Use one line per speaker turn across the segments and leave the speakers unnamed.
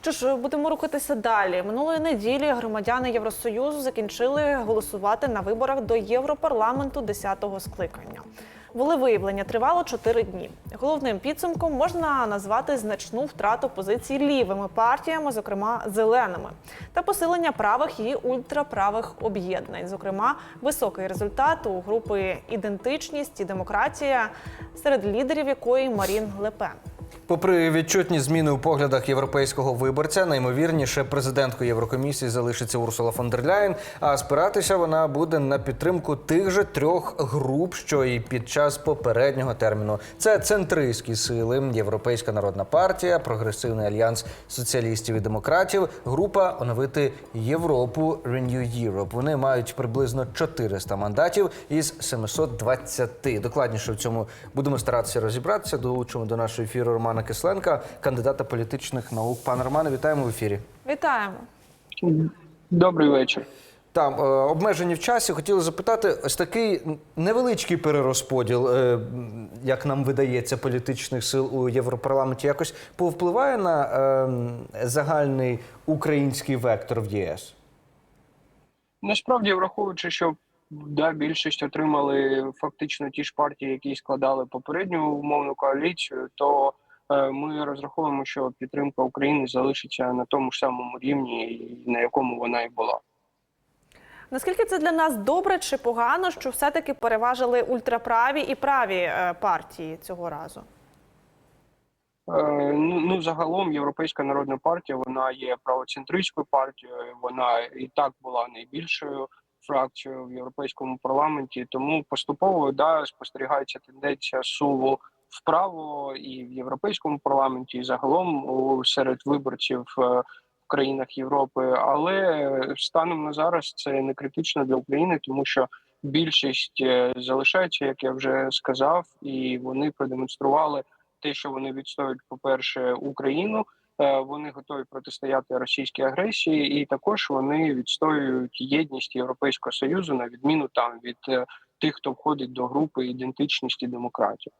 Що ж, будемо рухатися далі. Минулої неділі громадяни Євросоюзу закінчили голосувати на виборах до Європарламенту 10-го скликання. Волевиявлення тривало 4 дні. Головним підсумком можна назвати значну втрату позицій лівими партіями, зокрема зеленими, та посилення правих і ультраправих об'єднань. Зокрема, високий результат у групи ідентичність і демократія, серед лідерів якої Марін Лепен.
Попри відчутні зміни у поглядах європейського виборця, наймовірніше президенткою Єврокомісії залишиться Урсула фон дер Ляєн, а спиратися вона буде на підтримку тих же трьох груп, що і під час попереднього терміну. Це центристські сили, Європейська народна партія, Прогресивний альянс соціалістів і демократів, група оновити Європу Renew Europe. Вони мають приблизно 400 мандатів із 720. Докладніше в цьому будемо старатися розібратися. Долучимо до нашого ефіру Романа Кисленка, кандидата політичних наук. Пане Романе, вітаємо в ефірі.
Вітаємо!
Добрий вечір.
Там е, обмежені в часі. Хотіли запитати, ось такий невеличкий перерозподіл, е, як нам видається, політичних сил у Європарламенті, якось повпливає на е, загальний український вектор в ЄС.
Насправді, враховуючи, що да, більшість отримали фактично ті ж партії, які складали попередню умовну коаліцію, то ми розраховуємо, що підтримка України залишиться на тому ж самому рівні, на якому вона і була.
Наскільки це для нас добре чи погано, що все-таки переважили ультраправі і праві е, партії цього разу?
Е, Ну, ну загалом Європейська народна партія вона є правоцентристською партією. Вона і так була найбільшою фракцією в європейському парламенті. Тому поступово да спостерігається тенденція суву вправо і в європейському парламенті, і загалом серед виборців е, в країнах Європи. Але станом на зараз це не критично для України, тому що більшість е, залишається, як я вже сказав, і вони продемонстрували те, що вони відстоюють, по-перше, Україну. е, Вони готові протистояти російській агресії, і також вони відстоюють єдність Європейського союзу на відміну там від тих, хто входить до групи ідентичності демократів.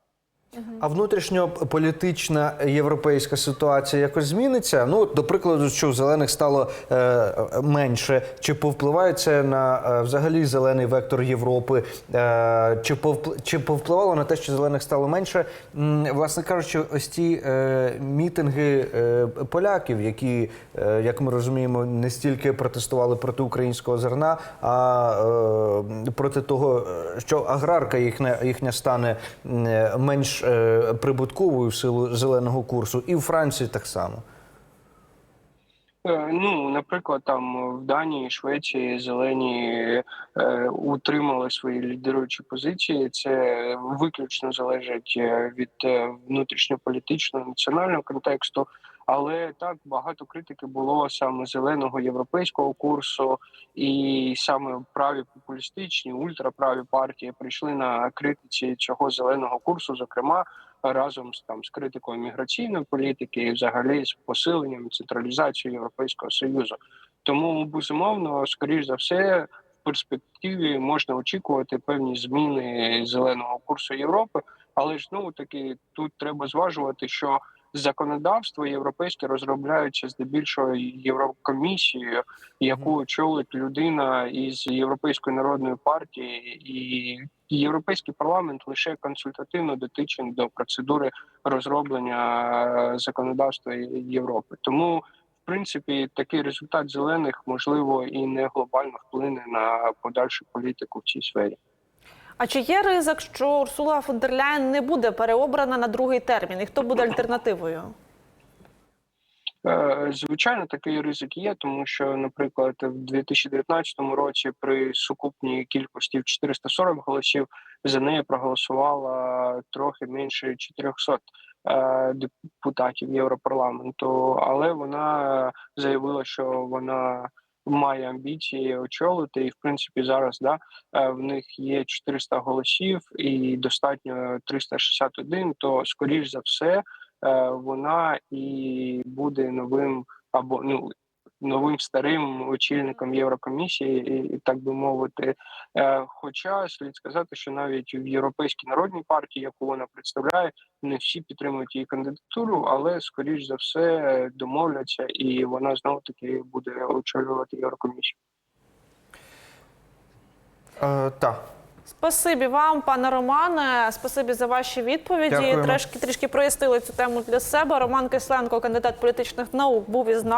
А внутрішньополітична європейська ситуація якось зміниться? Ну, до прикладу, що в зелених стало е, менше, чи повпливає це на е, взагалі зелений вектор Європи? Е, чи, повпл... чи повпливало на те, що зелених стало менше? М, власне кажучи, ось ті е, мітинги е, поляків, які, е, як ми розуміємо, не стільки протестували проти українського зерна, а е, проти того, е, що аграрка їхня, їхня стане е, менш е, прибутковою в силу зеленого курсу, і в Франції так само.
Е, Ну, наприклад, там в Данії, Швеції зелені е, утримали свої лідеруючі позиції. Це виключно залежить е, від внутрішньополітичного національного контексту. Але так багато критики було саме зеленого європейського курсу, і саме праві популістичні ультраправі партії прийшли на критиці цього зеленого курсу, зокрема разом з там з критикою міграційної політики, і взагалі з посиленням централізації Європейського союзу. Тому безумовно, скоріш за все, в перспективі можна очікувати певні зміни зеленого курсу Європи, але ж ну таки тут треба зважувати, що законодавство європейське розробляється здебільшого Єврокомісією, яку очолить людина із Європейської народної партії, і європейський парламент лише консультативно дотичен до процедури розроблення е, законодавства Європи. Тому, в принципі, такий результат зелених можливо і не глобально вплине на подальшу політику в цій сфері.
А чи є ризик, що Урсула фон дер Ляєн не буде переобрана на другий термін? І хто буде альтернативою?
Е, Звичайно, такий ризик є, тому що, наприклад, в 2019 році при сукупній кількості в 440 голосів за неї проголосувало трохи менше 400 е, депутатів Європарламенту, але вона заявила, що вона має амбіції очолити, і в принципі зараз да е, в них є 400 голосів і достатньо 361, То скоріш за все е, вона і буде новим або ну новим старим очільником Єврокомісії, і, і так би мовити. Е, Хоча слід сказати, що навіть в Європейській народній партії, яку вона представляє, не всі підтримують її кандидатуру, але скоріш за все домовляться, і вона знову таки буде очолювати Єврокомісію.
Е, так.
Спасибі вам, пане Романе. Спасибі за ваші відповіді.
Дякуємо.
Трішки трішки прояснили цю тему для себе. Роман Кисленко, кандидат політичних наук, був із нами.